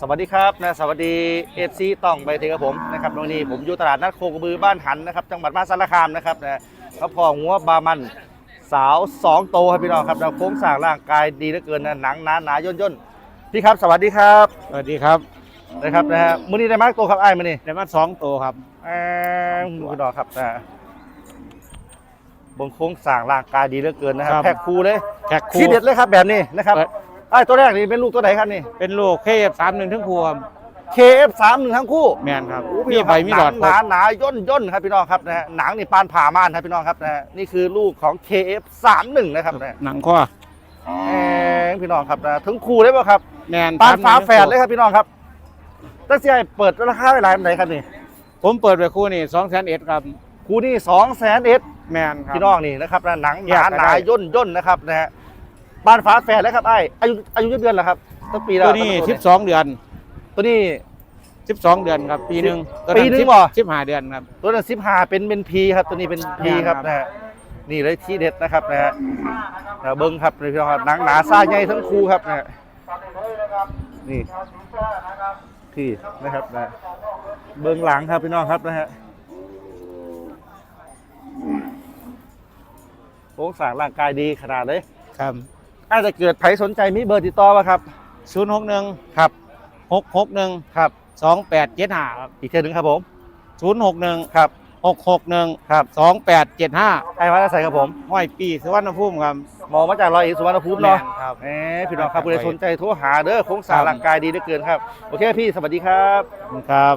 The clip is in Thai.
สวัสดีครับนะสวัสดีเอฟซีต้องไปเทกับผมนะครับวันนี้ผมอยู่ตลาดนัดโคกระบือบ้านหันนะครับจังหวัดมหาสารคามนะครับนะกระพองหัวบามันสาวสองโตครับพี่น้องครับเราโค้งสร้างร่างกายดีเหลือเกินนะหนังหนาหนาย่นย่นพี่ครับ สวัสดีครับสวัสดีครับนะครับนะฮะมื้อนี้ได้มากตัวครับไอ้ายมื้อนี้ได้มาสองตัวครับแอมพี่น้องครับนะฮะบนโค้งสร้างร่างกายดีเหลือเกินนะครับครับ แพ็คคูเลยแท็กทีคู่เด็ดเลยครับแบบนี้นะครับ เปิด ไอ้ายตัวแรกนี่เป็นลูกตัวไหนครับนี่ เป็นลูกเคฟสามหนึ่งทั้งคู่ครับ KF31 ทั้งคู่แมนครับ โอ้มีใบมีหลอดหนาหนาๆย่นย่นครับพี่น้องครับนะฮะหนังนี่ปานผ่ามานครับพี่น้องครับนะฮะนี่คือลูกของ KF31 นะครับนะหนังข้อแหมพี่น้องครับนะถึงคู่ได้ป่ะครับ แมนปานฟ้าแฝดเลยครับพี่น้องครับตั้งแต่เปิดราคาไว้หลายปานไหนครับนี่ ผมเปิดไปคู่นี่สองแสนเอ็ดครับ คู่นี่2 0 0 0 0เอสแมนครับ พี่น้องนี่นะครับนะหนังหแยนากกันหได้นาย่นย่นนะครับนะฮะ ปานฟ้าแฝดแล้วครับไอ้อายุอายุกี่เดือนแล้วครับตั้งปีแล้วตัวนี้สิบสองเดือนตัวนี้ สิบสองเดือนครับ ปีหนึ่งปีหนึ่งเหรอ สิบห้าเดือนครับ ตัวนั้นสิบห้าเป็นเป็นพีครับ ตัวนี้เป็นพีครับครับนะฮะนี่เลยที่เด็ดนะครับนะฮะนะเบิ้งครับพี่น้องครับหนังหนาซ่าใหญ่ทั้งคู่ครับนะฮะนี่พี่นะครับนะเบิ้งหลังครับพี่น้องครับนะฮะโค้งสร้างร่างกายดีขนาดเลยครับ อาจจะเกิดใครสนใจมีเบอร์ติดต่อป่ะครับศูนย์หกหนึ่งครับหกหกหนึ่งครับสองแปดเจ็ดห้าครับอีกเท่านึงครับผมศูนย์หกหนึ่งครับหกหกหนึ่งครับสองแปดเจ็ดห้าไอ้วัดอาศัยครับผมห้อยปีสุวรรณภูมิครับมองมาจากรอยเอ็ดสุวรรณภูมิเนาะแม่ครับเอ้พี่น้องครับผู้ใดสนใจโทรหาเด้อโค้งสร้างร่างกายดีเหลือเกินครับ โอเคพี่สวัสดีครับครับ